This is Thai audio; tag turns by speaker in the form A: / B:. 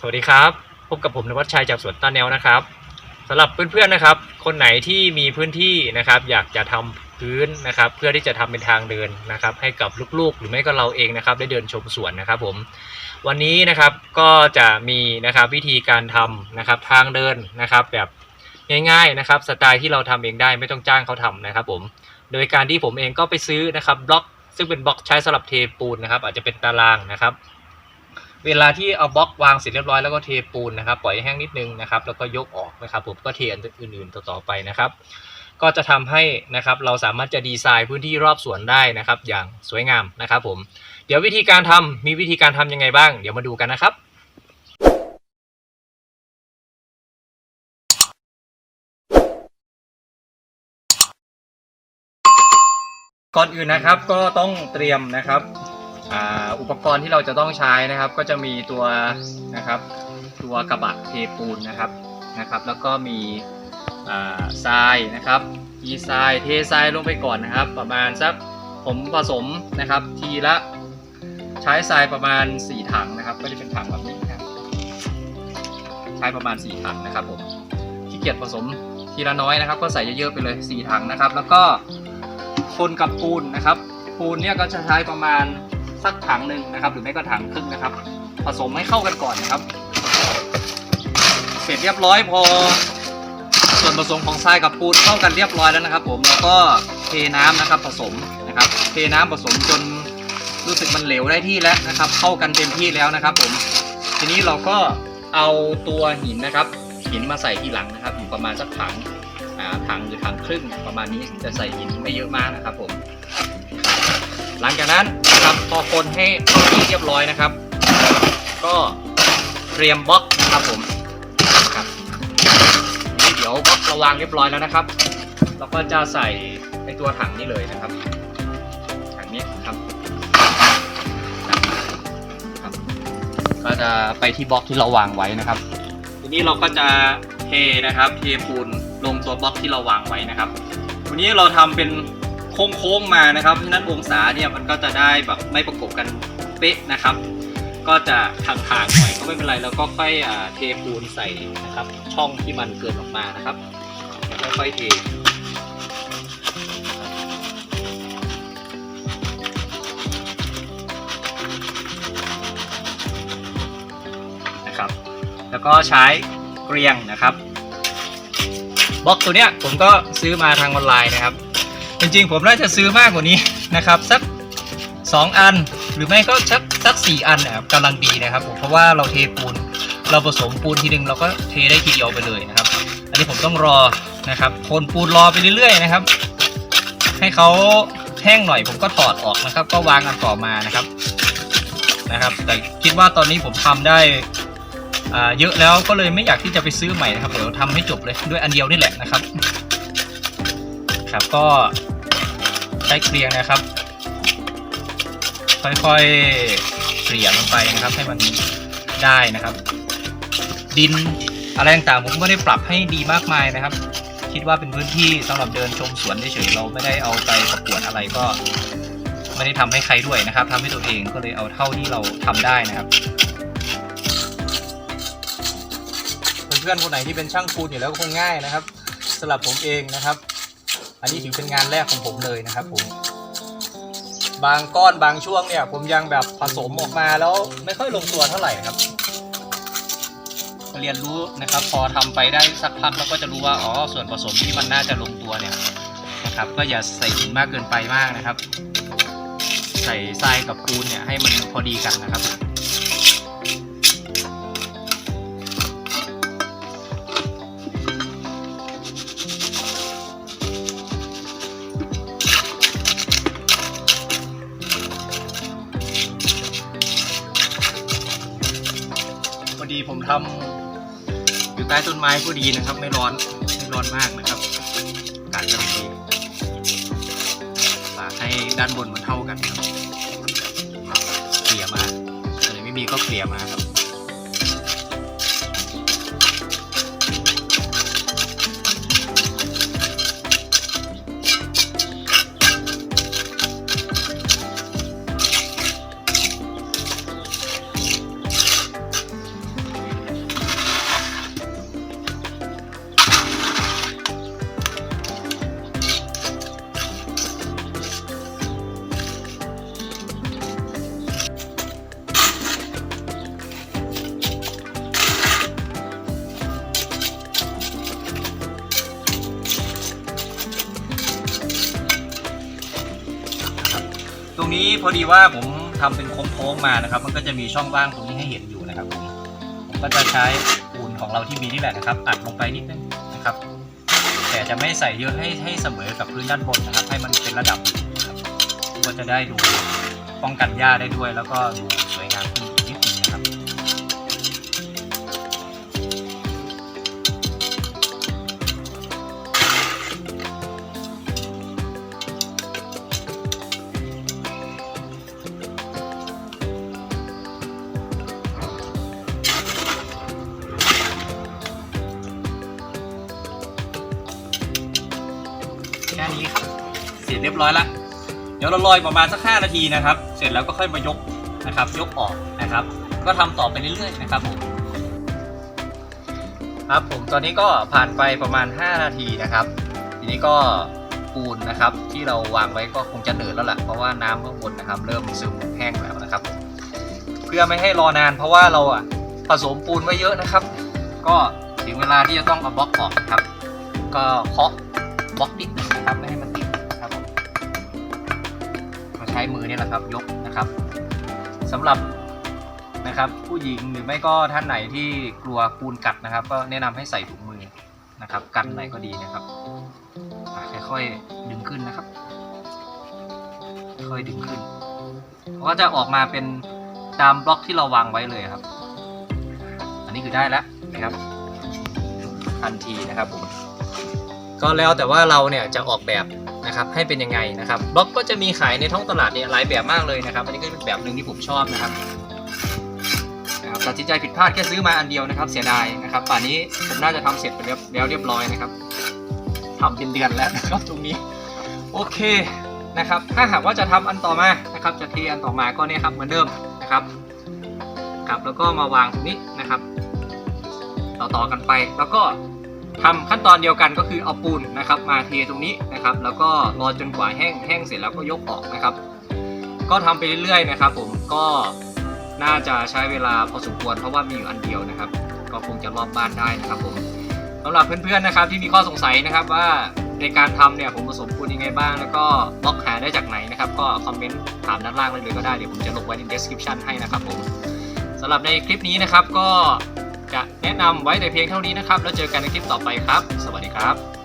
A: สวัสดีครับพบกับผมนวัชชัยจากสวนตาแนวนะครับสำหรับเพื่อนๆนะครับ คนไหนที่มีพื้นที่นะครับ อยากจะทำพื้นนะครับ เพื่อที่จะทำเป็นทางเดินนะครับ ให้กับลูกๆ หรือไม่ก็เราเองนะครับ ได้เดินชมสวนนะครับ ผมวันนี้นะครับก็จะมีนะครับวิธีการทำนะครับ ทางเดินนะครับ แบบง่าย ๆนะครับ สไตล์ที่เราทำเองได้ไม่ต้องจ้างเขาทำนะครับ ผมโดยการที่ผมเองก็ไปซื้อนะครับบล็อก ซึ่งเป็นบล็อกใช้สำหรับเทปูนนะครับ อาจจะเป็นตารางนะครับ เวลาที่เอาบล็อกวางเสร็จเรียบร้อยแล้วก็เทปูนนะครับ ปล่อยให้แห้งนิดนึงนะครับ แล้วก็ยกออกนะครับ ผมก็เทอันอื่นๆต่อๆไปนะครับ ก็จะทำให้นะครับเราสามารถจะดีไซน์พื้นที่รอบสวนได้นะครับ อย่างสวยงามนะครับ ผม เดี๋ยววิธีการทำมีวิธีการทำยังไงบ้าง เดี๋ยวมาดูกันนะครับก่อนอื่นนะครับก็ต้องเตรียมนะครับ อุปกรณ์ที่เราจะต้องใช้นะครับ ก็จะมีตัวนะครับตัวกระบะเทปูนนะครับนะครับ แล้วก็มีอ่าทรายนะครับทีทรายเททรายลงไปก่อนนะครับ ประมาณสักผมผสมนะครับ ทีละใช้ทรายประมาณ 4 ถังนะครับ ก็จะเป็นถังแบบนี้นะครับใช้ประมาณ 4 ถังนะครับผมขี้เกียจผสมทีละน้อยนะครับ ก็ใส่เยอะๆไปเลย 4 ถังนะครับ แล้วก็คนกับปูนนะครับ ปูนเนี่ยก็จะใช้ประมาณ สักถังหนึ่งนะครับ หรือไม่ก็ถังครึ่งนะครับ ผสมให้เข้ากันก่อนนะครับ เสร็จเรียบร้อยพอ ส่วนผสมของทรายกับปูนเข้ากันเรียบร้อยแล้วนะครับ ผมแล้วก็เทน้ำนะครับ ผสมนะครับ เทน้ำผสมจนรู้สึกมันเหลวได้ที่แล้วนะครับ เข้ากันเต็มที่แล้วนะครับ ผม ทีนี้เราก็เอาตัวหินนะครับ หินมาใส่ทีหลังนะครับ อยู่ประมาณสักถังถังหรือถังครึ่งประมาณนี้จะใส่หินไม่เยอะมากนะครับผม หลังจากนั้นนะครับพอคนให้เข้าที่เรียบร้อยนะครับ ก็เตรียมบล็อกนะครับผมนะครับนี่เดี๋ยวบล็อกเราวางเรียบร้อยแล้วนะครับ เราก็จะใส่ในตัวถังนี้เลยนะครับถังนี้ครับครับ ก็จะไปที่บล็อกที่เราวางไว้นะครับ ทีนี้เราก็จะเทนะครับเทปูนลงตัวบล็อกที่เราวางไว้นะครับ วันนี้เราทำเป็น โค้งๆมานะครับฉะนั้นองศาเนี่ยมันก็จะได้แบบไม่ประกบกันเป๊ะนะครับ ก็จะห่างๆหน่อยก็ไม่เป็นไรแล้วก็ค่อยเทปูนใส่นะครับ ช่องที่มันเกินออกมานะครับแล้วค่อยเทนะครับแล้วก็ใช้เกลียงนะครับบล็อกตัวเนี้ยผมก็ซื้อมาทางออนไลน์นะครับ จริงๆผมน่าจะซื้อมากกว่านี้นะครับสัก 2 อันหรือไม่ก็สักสักสี่อันนะครับกำลังดีนะครับผมเพราะว่าเราเทปูนเราผสมปูนทีหนึ่งเราก็เทได้ทีเดียวไปเลยนะครับ อันนี้ผมต้องรอนะครับคนปูนรอไปเรื่อยๆนะครับ ให้เขาแห้งหน่อยผมก็ถอดออกนะครับ ก็วางอันต่อมานะครับนะครับ แต่คิดว่าตอนนี้ผมทำได้เยอะแล้วก็เลยไม่อยากที่จะไปซื้อใหม่นะครับเดี๋ยวทำให้จบเลยด้วยอันเดียวนี่แหละนะครับ ครับก็ ใช้เกลียงนะครับ ค่อยๆเกลี่ยลงไปนะครับ ให้มันได้นะครับ ดินอะไรต่างๆผมก็ได้ปรับให้ดีมากมายนะครับ คิดว่าเป็นพื้นที่สำหรับเดินชมสวนเฉยๆเราไม่ได้เอาไปประกวดอะไรก็ ไม่ได้ทำให้ใครด้วยนะครับทำให้ตัวเองก็เลยเอาเท่าที่เราทำได้นะครับเพื่อนๆคนไหนที่เป็นช่างปูนอยู่แล้วก็คงง่ายนะครับสำหรับผมเองนะครับ อันนี้ถือเป็นงานแรกของผมเลยนะครับผม บางก้อนบางช่วงเนี่ย ผมยังแบบผสมออกมาแล้วไม่ค่อยลงตัวเท่าไหร่ครับ เรียนรู้นะครับ พอทำไปได้สักพักเราก็จะรู้ว่าอ๋อส่วนผสมที่มันน่าจะลงตัวเนี่ยนะครับ ก็อย่าใส่หินมากเกินไปมากนะครับ ใส่ทรายกับปูนเนี่ยให้มันพอดีกันนะครับ ผมทำอยู่ใต้ต้นไม้พอดีนะครับ ไม่ร้อนไม่ร้อนมากนะครับอากาศกำลังดีฝากให้ด้านบนมันเท่ากันครับเกลี่ยมาอะไรไม่มีก็เกลี่ยมาครับ ตรงนี้พอดีว่าผมทำเป็นโค้งๆมานะครับ มันก็จะมีช่องว่างตรงนี้ให้เห็นอยู่นะครับผมผมก็จะใช้ปูนของเราที่มีนี่แหละนะครับอัดลงไปนิดนึงนะครับ แต่จะไม่ใส่เยอะให้ให้เสมอกับพื้นด้านบนนะครับ ให้มันเป็นระดับนะครับก็จะได้ดูป้องกันหญ้าได้ด้วย แล้วก็ดูสวยงาม ค่นี้ครับ เสร็จเรียบร้อยละเดี๋ยวเราลอยประมาณสัก 5 นาทีนะครับ เสร็จแล้วก็ค่อยมายกนะครับ ยกออกนะครับ ก็ทำต่อไปเรื่อยๆนะครับผมครับผมตอนนี้ก็ผ่านไปประมาณ 5 นาทีนะครับ ทีนี้ก็ปูนนะครับ ที่เราวางไว้ก็คงจะเหนืดแล้วล่ะเพราะว่าน้ำข้างบนนะครับ เริ่มซึมแห้งแล้วนะครับ เพื่อไม่ให้รอนาน เพราะว่าเราอะผสมปูนไว้เยอะนะครับ ก็ถึงเวลาที่จะต้องเอาบล็อกออกนะครับ ก็เคาะบล็อกนิด นะครับไม่ให้มันติดนะครับมก็ใช้มือเนี่ยแหละครับยกนะครับสำหรับนะครับผู้หญิงหรือไม่ก็ท่านไหนที่กลัวปูนกัดนะครับ ก็แนะนำให้ใส่ถุงมือนะครับ กันไหนก็ดีนะครับค่อยๆดึงขึ้นนะครับ ค่อยดึงขึ้นก็จะออกมาเป็นตามบล็อกที่เราวางไว้เลยครับ อันนี้คือได้แล้วนะครับทันทีนะครับผม ก็แล้วแต่ว่าเราเนี่ยจะออกแบบนะครับให้เป็นยังไงนะครับบล็อกก็จะมีขายในท้องตลาดเนี่ยหลายแบบมากเลยนะครับอันนี้ก็เป็นแบบหนึ่งที่ผมชอบนะครับนะครับตัดสินใจผิดพลาดแค่ซื้อมาอันเดียวนะครับเสียดายนะครับป่านนี้ผมน่าจะทำเสร็จไปแล้วเรียบร้อยนะครับทำเป็นเดือนแล้วนะครับตรงนี้โอเคนะครับถ้าหากว่าจะทำอันต่อมานะครับ จะเทอันต่อมาก็เนี่ยครับเหมือนเดิมนะครับครับแล้วก็มาวางตรงนี้นะครับ ต่อต่อกันไปแล้วก็ ทำขั้นตอนเดียวกันก็คือเอาปูนนะครับมาเทตรงนี้นะครับ แล้วก็รอจนกว่าแห้งแห้งเสร็จแล้วก็ยกออกนะครับ ก็ทำไปเรื่อยๆนะครับ ผมก็น่าจะใช้เวลาพอสมควรเพราะว่ามีอยู่อันเดียวนะครับ ก็คงจะรอบบ้านได้นะครับผมสำหรับเพื่อนๆนะครับที่มีข้อสงสัยนะครับว่าในการทำเนี่ยผมผสมปูนยังไงบ้าง แล้วก็บล็อกหาได้จากไหนนะครับ ก็คอมเมนต์ถามด้านล่างเลยก็ได้เดี๋ยวผมจะลงไว้ใน description ให้นะครับผมสำหรับในคลิปนี้นะครับก็ จะแนะนำไว้แต่เพียงเท่านี้นะครับ แล้วเจอกันในคลิปต่อไปครับ สวัสดีครับ